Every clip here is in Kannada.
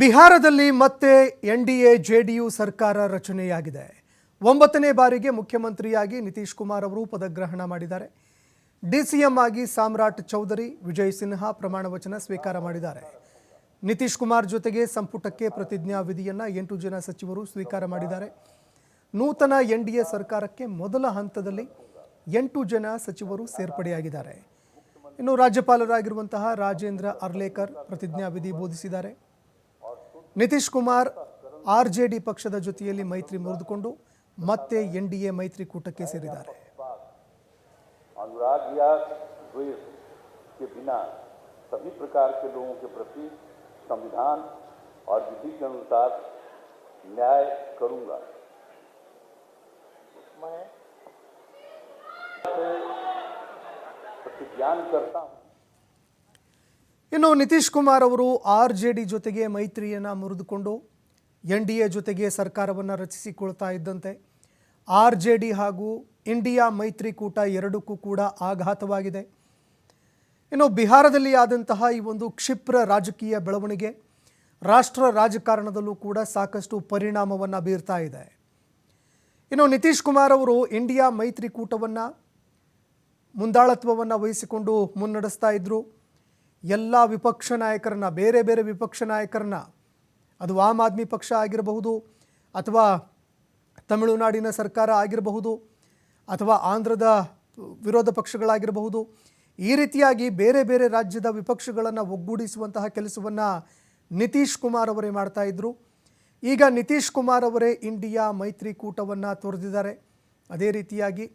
ಬಿಹಾರದಲ್ಲಿ ಮತ್ತೆ N D A, J D U ಸರ್ಕಾರ ರಚನೆಯಾಗಿದೆ. ಒಂಬತ್ತನೇ ಬಾರಿಗೆ ಮುಖ್ಯಮಂತ್ರಿಯಾಗಿ ನಿತೀಶ್ ಕುಮಾರ್ ಅವರು ಪದಗ್ರಹಣ ಮಾಡಿದ್ದಾರೆ. ಡಿ ಡಿಸಿಎಂ ಆಗಿ ಸಾಮ್ರಾಟ್ ಚೌಧರಿ ವಿಜಯ್ ಸಿನ್ಹಾ ಪ್ರಮಾಣ ವಚನ ಸ್ವೀಕಾರ ಮಾಡಿದ್ದಾರೆ. ನಿತೀಶ್ ಕುಮಾರ್ ಜೊತೆಗೆ ಸಂಪುಟಕ್ಕೆ ಪ್ರತಿಜ್ಞಾ ವಿಧಿಯನ್ನು ಎಂಟು ಜನ ಸಚಿವರು ಸ್ವೀಕಾರ ಮಾಡಿದ್ದಾರೆ. ನೂತನ ಎನ್ ಡಿ ಎ ಸರ್ಕಾರಕ್ಕೆ ಮೊದಲ ಹಂತದಲ್ಲಿ ಎಂಟು ಜನ ಸಚಿವರು ಸೇರ್ಪಡೆಯಾಗಿದ್ದಾರೆ. ಇನ್ನು ರಾಜ್ಯಪಾಲರಾಗಿರುವಂತಹ ರಾಜೇಂದ್ರ ಅರ್ಲೇಕರ್ ಪ್ರತಿಜ್ಞಾ ವಿಧಿ ಬೋಧಿಸಿದ್ದಾರೆ. Nitish Kumar R J D ಪಕ್ಷದ ಜೊತೆಯಲ್ಲಿ ಮೈತ್ರಿ ಮುರಿದುಕೊಂಡು ಮತ್ತೆ ಎನ್ ಡಿ ಎ ಮೈತ್ರಿಕೂಟಕ್ಕೆ ಸೇರಿದ್ದಾರೆ अनुराग या द्वेष के बिना सभी प्रकार के लोगों के प्रति संविधान और विधि के अनुसार न्याय करूंगा मैं प्रतिज्ञान करता हूं ಇನ್ನು ನಿತೀಶ್ ಕುಮಾರ್ ಅವರು ಆರ್ ಜೆ ಡಿ ಜೊತೆಗೆ ಮೈತ್ರಿಯನ್ನು ಮುರಿದುಕೊಂಡು ಎನ್ ಡಿ ಎ ಜೊತೆಗೆ ಸರ್ಕಾರವನ್ನು ರಚಿಸಿಕೊಳ್ತಾ ಇದ್ದಂತೆ. ಆರ್ ಜೆ ಡಿ ಹಾಗೂ ಇಂಡಿಯಾ ಮೈತ್ರಿಕೂಟ ಎರಡಕ್ಕೂ ಕೂಡ ಆಘಾತವಾಗಿದೆ. ಇನ್ನು ಬಿಹಾರದಲ್ಲಿ ಆದಂತಹ ಈ ಒಂದು ಕ್ಷಿಪ್ರ ರಾಜಕೀಯ ಬೆಳವಣಿಗೆ ರಾಷ್ಟ್ರ ರಾಜಕಾರಣದಲ್ಲೂ ಕೂಡ ಸಾಕಷ್ಟು ಪರಿಣಾಮವನ್ನು ಬೀರ್ತಾ ಇದೆ. ಇನ್ನು ನಿತೀಶ್ ಕುಮಾರ್ ಅವರು ಇಂಡಿಯಾ ಮೈತ್ರಿಕೂಟವನ್ನು ಮುಂದಾಳತ್ವವನ್ನು ವಹಿಸಿಕೊಂಡು ಮುನ್ನಡೆಸ್ತಾ ಇದ್ದರು ಎಲ್ಲ ವಿಪಕ್ಷ ನಾಯಕರನ್ನ, ಬೇರೆ ಬೇರೆ ವಿಪಕ್ಷ ನಾಯಕರನ್ನ, ಅದು ಆಮ್ ಆದ್ಮಿ ಪಕ್ಷ ಆಗಿರಬಹುದು ಅಥವಾ ತಮಿಳುನಾಡಿನ ಸರ್ಕಾರ ಆಗಿರಬಹುದು ಅಥವಾ ಆಂಧ್ರದ ವಿರೋಧ ಪಕ್ಷಗಳಾಗಿರಬಹುದು, ಈ ರೀತಿಯಾಗಿ ಬೇರೆ ಬೇರೆ ರಾಜ್ಯದ ವಿಪಕ್ಷಗಳನ್ನು ಒಗ್ಗೂಡಿಸುವಂತಹ ಕೆಲಸವನ್ನು ನಿತೀಶ್ ಕುಮಾರ್ ಅವರೇ ಮಾಡ್ತಾ ಇದ್ದರು ಈಗ ನಿತೀಶ್ ಕುಮಾರ್ ಅವರೇ ಇಂಡಿಯಾ ಮೈತ್ರಿಕೂಟವನ್ನು ತೊರೆದಿದ್ದಾರೆ. ಅದೇ ರೀತಿಯಾಗಿ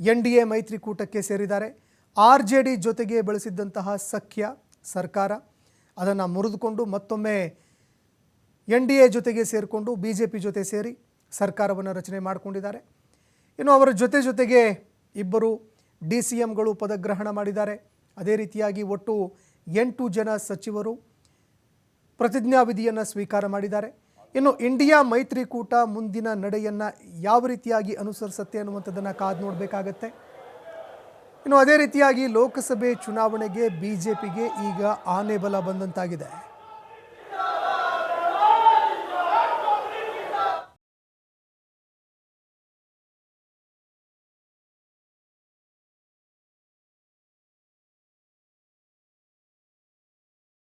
ಎನ್ ಡಿ ಎ ಮೈತ್ರಿಕೂಟಕ್ಕೆ ಸೇರಿದ್ದಾರೆ. ಆರ್ ಜೆ ಡಿ ಜೊತೆಗೆ ಬೆಳೆಸಿದ್ದಂತಹ ಸಖ್ಯ ಸರ್ಕಾರ, ಅದನ್ನು ಮುರಿದುಕೊಂಡು ಮತ್ತೊಮ್ಮೆ ಎನ್ ಡಿ ಎ ಜೊತೆಗೆ ಸೇರಿಕೊಂಡು ಬಿ ಜೆ ಪಿ ಜೊತೆ ಸೇರಿ ಸರ್ಕಾರವನ್ನು ರಚನೆ ಮಾಡಿಕೊಂಡಿದ್ದಾರೆ. ಇನ್ನು ಅವರ ಜೊತೆ ಜೊತೆಗೆ ಇಬ್ಬರು ಡಿ ಸಿ ಎಂಗಳು ಪದಗ್ರಹಣ ಮಾಡಿದ್ದಾರೆ. ಅದೇ ರೀತಿಯಾಗಿ ಒಟ್ಟು ಎಂಟು ಜನ ಸಚಿವರು ಪ್ರತಿಜ್ಞಾವಿಧಿಯನ್ನು ಸ್ವೀಕಾರ ಮಾಡಿದ್ದಾರೆ. ಇನ್ನು ಇಂಡಿಯಾ ಮೈತ್ರಿಕೂಟ ಮುಂದಿನ ನಡೆಯನ್ನು ಯಾವ ರೀತಿಯಾಗಿ ಅನುಸರಿಸುತ್ತೆ ಅನ್ನುವಂಥದ್ದನ್ನು ಕಾದು ನೋಡಬೇಕಾಗತ್ತೆ. ಇನ್ನು ಅದೇ ರೀತಿಯಾಗಿ ಲೋಕಸಭೆ ಚುನಾವಣೆಗೆ ಬಿ ಜೆ ಪಿಗೆ ಈಗ ಆನೆ ಬಲ ಬಂದಂತಾಗಿದೆ.